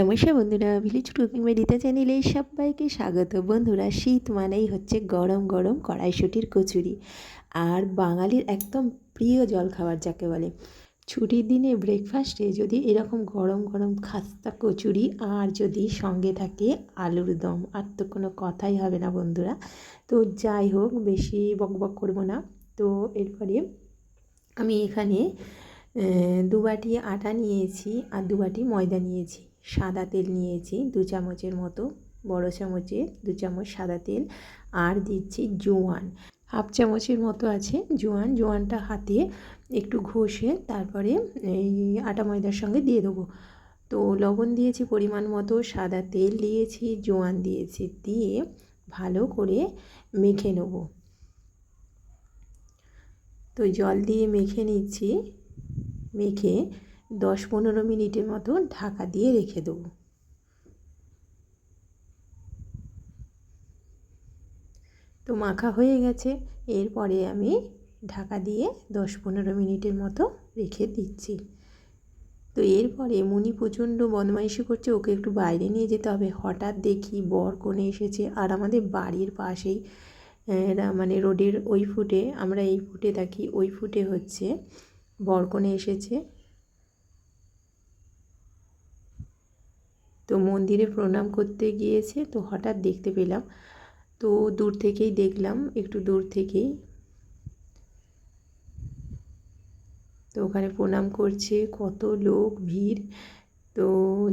নমস্কার বন্ধুরা village cooking মেডিতে চ্যানেলে সবাইকে স্বাগত। বন্ধুরা, শীত মানেই হচ্ছে গরম গরম কড়াইশুটির কচুরি। আর বাঙালির একদম প্রিয় জল খাবার যাকে বলে। ছুটির দিনে ব্রেকফাস্টে যদি এরকম গরম গরম খাস্তা কচুরি আর যদি সঙ্গে থাকে আলুর দম, আর তো কোনো কথাই হবে না বন্ধুরা। তো যাই হোক, বেশি বকবক করব না। তো এরপরে আমি এখানে দু বাটি আটা নিয়েছি আর দু বাটি ময়দা নিয়েছি। সাদা তেল নিয়েছি দু চামচের মতো, বড় চামচে দু চামচ সাদা তেল আর দিচ্ছি জোয়ান। হাফ চামচের মতো আছে জোয়ান, জোয়ানটা হাতে একটু ঘষে তারপরে এই আটা ময়দার সঙ্গে দিয়ে দেবো। তো লবণ দিয়েছি পরিমাণ মতো, সাদা তেল দিয়েছি, জোয়ান দিয়েছি, দিয়ে ভালো করে মেখে নেব। তো জল দিয়ে মেখে নিচ্ছি, মেখে দশ পনেরো মিনিটের মতো ঢাকা দিয়ে রেখে দেবো। তো মাখা হয়ে গেছে। এরপরে আমি ঢাকা দিয়ে দশ পনেরো মিনিটের মতো রেখে দিচ্ছি। তো এরপরে মুনি প্রচণ্ড বদমাইশি করছে, ওকে একটু বাইরে নিয়ে যেতে হবে। হঠাৎ দেখি বর কোণে এসেছে আর আমাদের বাড়ির পাশেই মানে রোডের ওই ফুটে, আমরা এই ফুটে থাকি, ওই ফুটে হচ্ছে বরকনে এসেছে। তো মন্দিরে প্রণাম করতে গিয়েছে, তো হঠাৎ দেখতে পেলাম। তো দূর থেকেই দেখলাম, একটু দূর থেকেই। তো ওখানে প্রণাম করছে, কত লোক, ভিড়। তো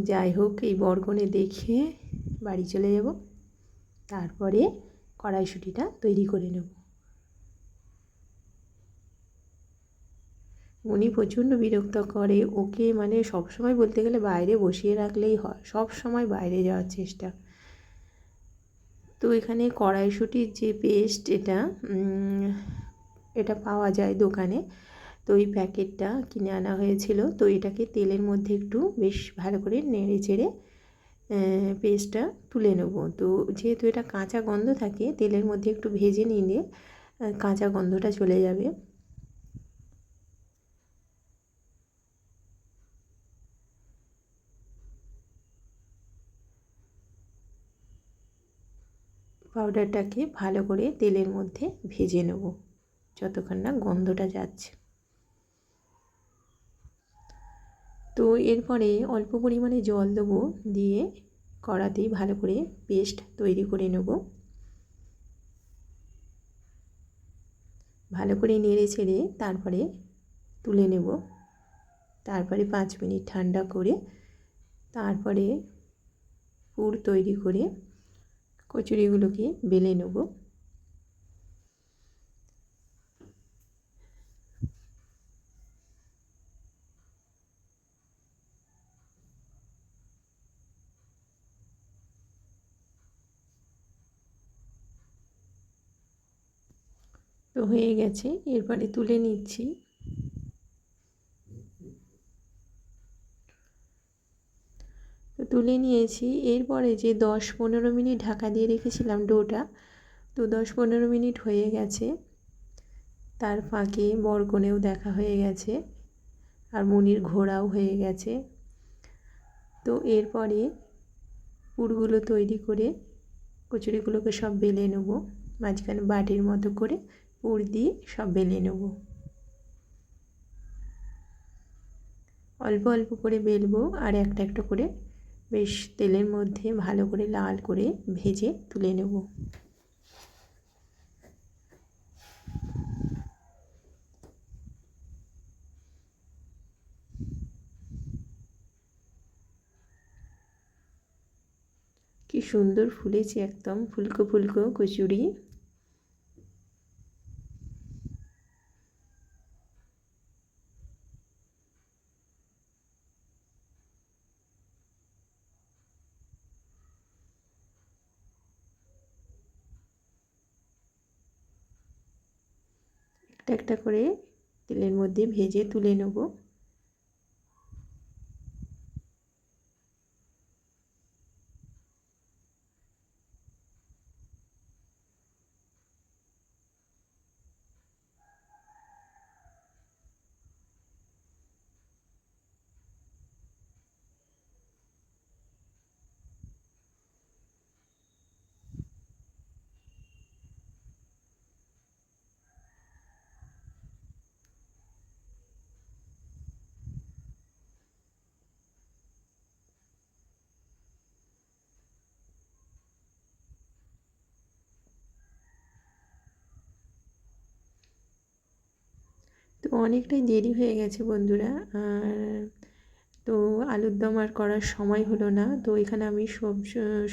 যাই হোক, এই বরগনে দেখে বাড়ি চলে যাব। তারপরে কড়াইশুটিটা তৈরি করে নেব। উনি প্রচণ্ড বিরক্ত করে। ওকে মানে সব সময় বলতে গেলে বাইরে বসিয়ে রাখলেই হয়। সব সময় বাইরে যাওয়ার চেষ্টা। তো এখানে কড়াইশুটির যে পেস্ট এটা এটা পাওয়া যায় দোকানে। তো ওই প্যাকেটটা কিনে আনা হয়েছিল। তো এটাকে তেলের মধ্যে একটু বেশ ভালো করে নেড়ে চেড়ে পেস্টটা তুলে নেব। তো যেহেতু এটা কাঁচা গন্ধ থাকে, তেলের মধ্যে একটু ভেজে নিলে কাঁচা গন্ধটা চলে যাবে। পাউডারটাকে ভালো করে তেলের মধ্যে ভেজে নেব, যতক্ষণ না গন্ধটা যাচ্ছে। তো এরপরে অল্প পরিমাণে জল দেবো, দিয়ে কড়াতেই ভালো করে পেস্ট তৈরি করে নেব। ভালো করে নেড়ে ছেড়ে তারপরে তুলে নেব। তারপরে পাঁচ মিনিট ঠান্ডা করে তারপরে পুর তৈরি করে কচুরিগুলোকে বেলে নেব। তো হয়ে গেছে। এরপরে তুলে নিচ্ছি তো তুলে নিয়েছি। এরপরে যে দশ পনেরো মিনিট ঢাকা দিয়ে রেখেছিলাম ডোটা, তো দশ পনেরো মিনিট হয়ে গেছে। তার ফাঁকে বরকনেও দেখা হয়ে গেছে আর মুনির ঘোড়াও হয়ে গেছে। তো এরপরে পুরগুলো তৈরি করে কচুরিগুলোকে সব বেলে নেব। মাঝখানে বাটির মতো করে পুর দিয়ে সব বেলে নেব। অল্প অল্প করে বেলবো আর একটা একটা করে বেশ তেলের মধ্যে ভালো করে লাল করে ভেজে তুলে নেব। কি সুন্দর ফুলেছে একদম, ফুলকো ফুলকো কচুরি। একটা একটা করে তেলের মধ্যে ভেজে তুলে নেব। অনেকটাই দেরি হয়ে গেছে বন্ধুরা, আর তো আলুর দম আর করার সময় হলো না। তো এখানে আমি সব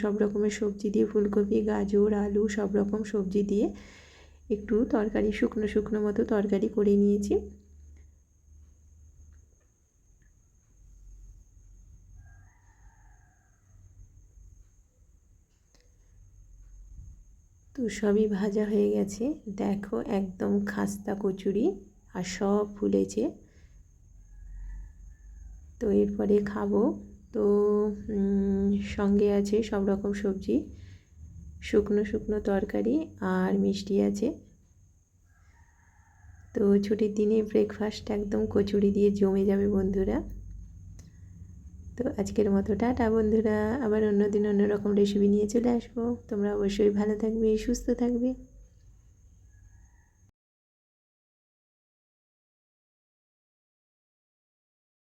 সব রকমের সবজি দিয়ে, ফুলকপি, গাজর, আলু, সব রকম সবজি দিয়ে একটু তরকারি, শুকনো শুকনো মতো তরকারি করে নিয়েছি। তো সবই ভাজা হয়ে গেছে। দেখো একদম খাস্তা কচুরি। আর সব ফুলেছে তো এরপরে খাব। তো সঙ্গে আছে সব রকম সবজি। শুকনো শুকনো তরকারি আর মিষ্টি আছে। তো ছুটির দিনে ব্রেকফাস্ট একদম কচুরি দিয়ে জমে যাবে বন্ধুরা। তো আজকের মতো টাটা বন্ধুরা। আবার অন্য দিন অন্যরকম রেসিপি নিয়ে চলে আসব। তোমরা অবশ্যই ভালো থাকবে, সুস্থ থাকবে।